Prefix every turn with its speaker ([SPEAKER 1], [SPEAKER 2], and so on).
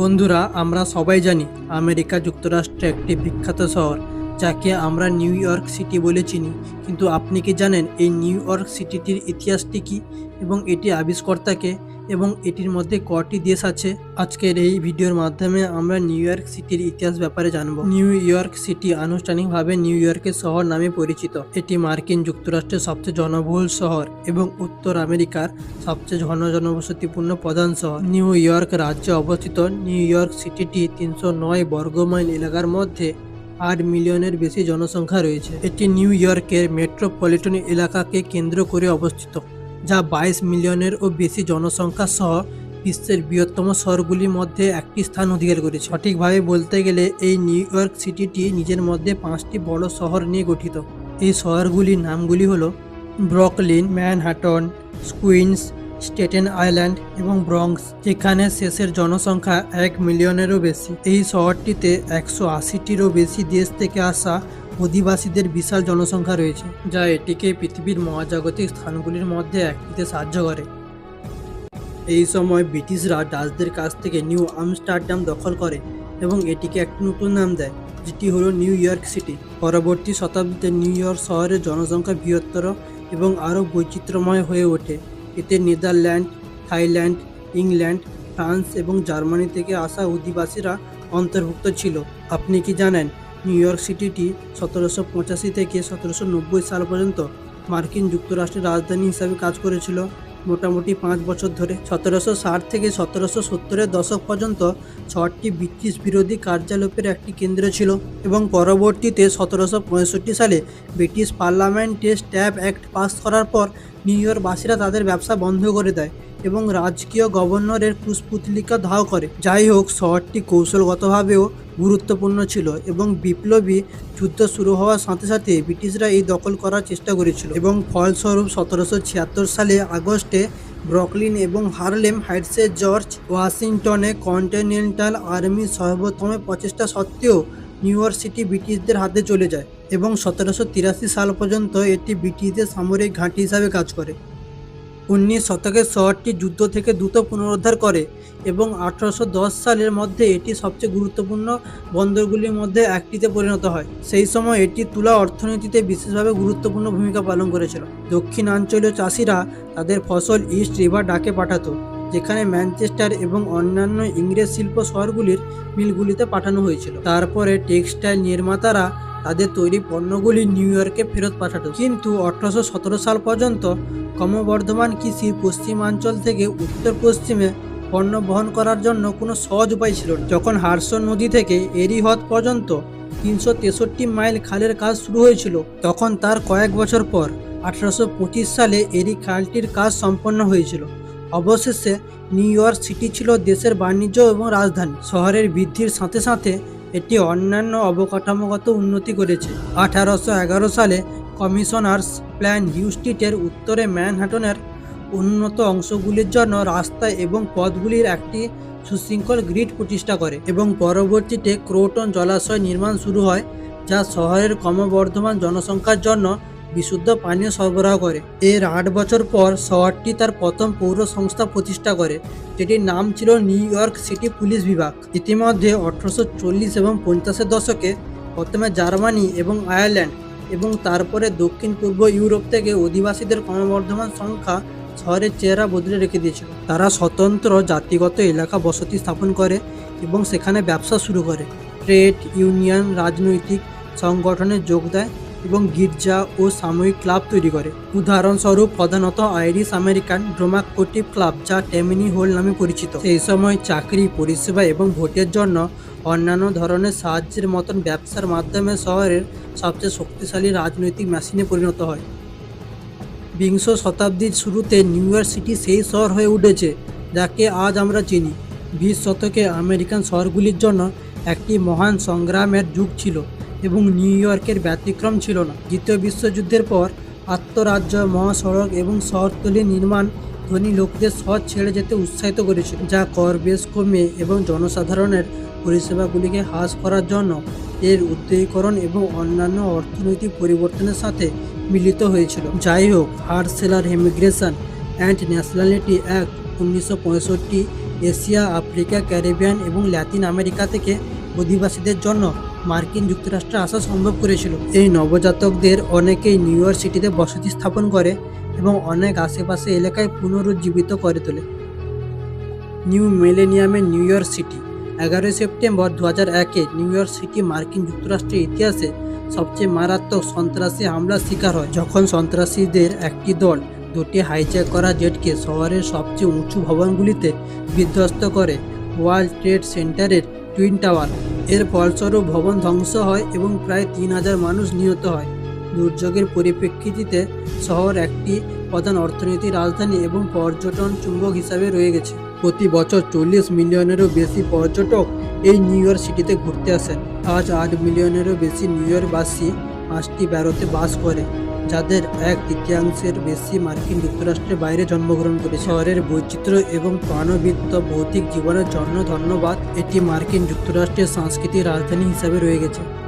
[SPEAKER 1] বন্ধুরা, আমরা সবাই জানি আমেরিকা যুক্তরাষ্ট্রে একটি বিখ্যাত শহর, যাকে আমরা নিউ ইয়র্ক সিটি বলে চিনি। কিন্তু আপনি কি জানেন এই নিউ ইয়র্ক সিটিটির ইতিহাসটি কী এবং এটি আবিষ্কর্তাকে এবং এটির মধ্যে কটি দেশ আছে। আজকের এই ভিডিওর মাধ্যমে আমরা নিউ ইয়র্ক সিটির ইতিহাস ব্যাপারে জানব। নিউ ইয়র্ক সিটি আনুষ্ঠানিকভাবে নিউ ইয়র্কের শহর নামে পরিচিত। এটি মার্কিন যুক্তরাষ্ট্রের সবচেয়ে জনবহুল শহর এবং উত্তর আমেরিকার সবচেয়ে ঘন জনবসতিপূর্ণ প্রধান শহর। নিউ ইয়র্ক রাজ্যে অবস্থিত নিউ ইয়র্ক সিটিটি তিনশো নয় বর্গমাইল এলাকার মধ্যে আট মিলিয়নের বেশি জনসংখ্যা রয়েছে। এটি নিউ ইয়র্কের মেট্রোপলিটন এলাকাকে কেন্দ্র করে অবস্থিত। যা বাইশ মিলিয়নেরও বেশি জনসংখ্যা সহ বিশ্বের বৃহত্তম শহরগুলির মধ্যে একটি স্থান অধিকার করেছে। সঠিকভাবে বলতে গেলে এই নিউ ইয়র্ক সিটিটি নিজের মধ্যে পাঁচটি বড় শহর নিয়ে গঠিত। এই শহরগুলির নামগুলি হলো Brooklyn, Manhattan, Queens, Staten Island এবং ব্রঙ্কস যেখানে শেষের জনসংখ্যা এক মিলিয়নেরও বেশি। এই শহরটিতে একশো আশিটিরও বেশি দেশ থেকে আসা অধিবাসীদের বিশাল জনসংখ্যা রয়েছে, যা এটিকে পৃথিবীর মহাজাগতিক স্থানগুলির মধ্যে একটিতে সাহায্য করে। এই সময় ব্রিটিশরা ডাচদের কাছ থেকে নিউ আমস্টারডাম দখল করে এবং এটিকে একটি নতুন নাম দেয়, যেটি হলো নিউ ইয়র্ক সিটি। পরবর্তী শতাব্দীতে নিউ ইয়র্ক শহরের জনসংখ্যা বৃহত্তর এবং আরও বৈচিত্র্যময় হয়ে ওঠে। এতে নেদারল্যান্ড, থাইল্যান্ড, ইংল্যান্ড, ফ্রান্স এবং জার্মানি থেকে আসা অধিবাসীরা অন্তর্ভুক্ত ছিল। আপনি কি জানেন নিউ ইয়র্ক সিটিটি সতেরোশো পঁচাশি থেকে সতেরোশো নব্বই সাল পর্যন্ত মার্কিন যুক্তরাষ্ট্রের রাজধানী হিসাবে কাজ করেছিল। মোটামুটি পাঁচ বছর ধরে সতেরোশো ষাট থেকে সতেরোশো সত্তরের দশক পর্যন্ত ছটি ব্রিটিশ বিরোধী কার্যালয়ের একটি কেন্দ্র ছিল এবং পরবর্তীতে সতেরোশো পঁয়ষট্টি সালে ব্রিটিশ পার্লামেন্টে স্ট্যাব অ্যাক্ট পাস করার পর নিউ ইয়র্কবাসীরা তাদের ব্যবসা বন্ধ করে দেয় এবং রাজকীয় গভর্নরের কুশপুতলিকা ধাও করে। যাই হোক, শহরটি কৌশলগতভাবেও গুরুত্বপূর্ণ ছিল এবং বিপ্লবী যুদ্ধ শুরু হওয়ার সাথে সাথে ব্রিটিশরা এই দখল করার চেষ্টা করেছিল এবং ফলস্বরূপ সতেরোশো ছিয়াত্তর সালে আগস্টে ব্রকলিন এবং হারলেম হাইটসে জর্জ ওয়াশিংটনে কন্টিনেন্টাল আর্মি সর্বোত্তম প্রচেষ্টা সত্ত্বেও নিউ ইয়র্ক সিটি ব্রিটিশদের হাতে চলে যায়। এবং সতেরোশো তিরাশি সাল পর্যন্ত এটি ব্রিটিশদের সামরিক ঘাঁটি হিসাবে কাজ করে। উনিশ শতকের শহরটি যুদ্ধ থেকে দ্রুত পুনরুদ্ধার করে এবং আঠারোশো দশ সালের মধ্যে এটি সবচেয়ে গুরুত্বপূর্ণ বন্দরগুলির মধ্যে একটিতে পরিণত হয়। সেই সময় এটি তুলা অর্থনীতিতে বিশেষভাবে গুরুত্বপূর্ণ ভূমিকা পালন করেছিল। দক্ষিণাঞ্চলীয় চাষিরা তাদের ফসল ইস্ট রিভার ডাকে পাঠাতো, যেখানে ম্যানচেস্টার এবং অন্যান্য ইংরেজ শিল্প শহরগুলির মিলগুলিতে পাঠানো হয়েছিল। তারপরে টেক্সটাইল নির্মাতারা তাদের তৈরি পণ্যগুলি নিউ ইয়র্কে ফেরত পাঠাতো। কিন্তু আঠারোশো সতেরো সাল পর্যন্ত ক্রমবর্ধমান কৃষি পশ্চিমাঞ্চল থেকে উত্তর পশ্চিমে পণ্য বহন করার জন্য কোনো সহজ উপায় ছিল না। যখন হারসন নদী থেকে এরি হ্রদ পর্যন্ত তিনশো তেষট্টি মাইল খালের কাজ শুরু হয়েছিল, তখন তার কয়েক বছর পর আঠারোশো পঁচিশ সালে এরি খালটির কাজ সম্পন্ন হয়েছিল। অবশেষে নিউ ইয়র্ক সিটি ছিল দেশের বাণিজ্য এবং রাজধানী। শহরের বৃদ্ধির সাথে সাথে এটি অন্যান্য অবকাঠামোগত উন্নতি করেছে। আঠারোশো এগারো সালে কমিশনার্স প্ল্যান হিউস্টিটের উত্তরে ম্যানহাটনের উন্নত অংশগুলির জন্য রাস্তা এবং পথগুলির একটি সুশৃঙ্খল গ্রিড প্রতিষ্ঠা করে এবং পরবর্তীতে ক্রোটন জলাশয় নির্মাণ শুরু হয়, যা শহরের ক্রমবর্ধমান জনসংখ্যার জন্য বিশুদ্ধ পানীয় সরবরাহ করে। এর আট বছর পর শহরটি তার প্রথম পৌর সংস্থা প্রতিষ্ঠা করে। যেটির নাম ছিল নিউ ইয়র্ক সিটি পুলিশ বিভাগ। ইতিমধ্যে আঠারোশো চল্লিশ এবং পঞ্চাশের দশকে প্রথমে জার্মানি এবং আয়ারল্যান্ড এবং তারপরে দক্ষিণ পূর্ব ইউরোপ থেকে অধিবাসীদের ক্রমবর্ধমান সংখ্যা শহরের চেহারা বদলে রেখে দিয়েছিল। তারা স্বতন্ত্র জাতিগত এলাকা বসতি স্থাপন করে এবং সেখানে ব্যবসা শুরু করে। ট্রেড ইউনিয়ন, রাজনৈতিক সংগঠনে যোগ দেয় এবং গির্জা ও সাময়িক ক্লাব তৈরি করে। উদাহরণস্বরূপ, প্রধানত আইরিশ আমেরিকান ড্রোমাকোটিভ ক্লাব যা টেমিনি হোল নামে পরিচিত। সেই সময় চাকরি, পরিষেবা এবং ভোটের জন্য অন্যান্য ধরনের সাহায্যের মতন ব্যবসার মাধ্যমে শহরের সবচেয়ে শক্তিশালী রাজনৈতিক মেশিনে পরিণত হয়। বিংশ শতাব্দীর শুরুতে নিউ ইয়র্ক সিটি সেই শহর হয়ে উঠেছে, যাকে আজ আমরা চিনি। বিশ শতকে আমেরিকান শহরগুলির জন্য একটি মহান সংগ্রামের যুগ ছিল। এবং নিউ ইয়র্কের ব্যতিক্রম ছিল না। দ্বিতীয় বিশ্বযুদ্ধের পর আত্মরাজ্য, মহাসড়ক এবং শহরতলি নির্মাণ ধনী লোকদের শহর ছেড়ে যেতে উৎসাহিত করেছিল, যা কর, বেশ কমে এবং জনসাধারণের পরিষেবাগুলিকে হ্রাস করার জন্য এর উদ্যোগীকরণ এবং অন্যান্য অর্থনৈতিক পরিবর্তনের সাথে মিলিত হয়েছিল। যাই হোক, Hart Celler immigration and nationality act উনিশশো পঁয়ষট্টি, এশিয়া, আফ্রিকা, ক্যারিবিয়ান এবং ল্যাতিন আমেরিকা থেকে অধিবাসীদের জন্য মার্কিন যুক্তরাষ্ট্রে আসা সম্ভব করেছিল। এই নবজাতকদের অনেকেই নিউ ইয়র্ক সিটিতে বসতি স্থাপন করে এবং অনেক আশেপাশে এলাকায় পুনরুজ্জীবিত করে তোলে। নিউ মিলেনিয়ামের নিউ ইয়র্ক সিটি, এগারোই সেপ্টেম্বর দু হাজার একে নিউ ইয়র্ক সিটি মার্কিন যুক্তরাষ্ট্রের ইতিহাসে সবচেয়ে মারাত্মক সন্ত্রাসী হামলার শিকার হয়। যখন সন্ত্রাসীদের একটি দল দুটি হাইজ্যাক করা জেটকে শহরের সবচেয়ে উঁচু ভবনগুলিতে বিধ্বস্ত করে, ওয়ার্ল্ড ট্রেড সেন্টারের টুইন টাওয়ার এর ফলস্বরূপ ভবন ধ্বংস হয় এবং প্রায় তিন হাজার মানুষ নিহত হয়। দুর্যোগের পরিপ্রেক্ষিতে শহর একটি প্রধান অর্থনীতি রাজধানী এবং পর্যটন চুম্বক হিসাবে রয়ে গেছে। প্রতি বছর চল্লিশ মিলিয়নেরও বেশি পর্যটক এই নিউ ইয়র্ক সিটিতে ঘুরতে আসেন। আজ আট মিলিয়নেরও বেশি নিউ ইয়র্কবাসী পাঁচটি ব্যারোতে বাস করে। যাদের এক তৃতীয়াংশের বেশি মার্কিন যুক্তরাষ্ট্রের বাইরে জন্মগ্রহণ করে শহরের বৈচিত্র্য এবং প্রাণবিত্ত ভৌতিক জীবনের জন্য ধন্যবাদ। এটি মার্কিন যুক্তরাষ্ট্রের সাংস্কৃতিক রাজধানী হিসাবে রয়ে গেছে।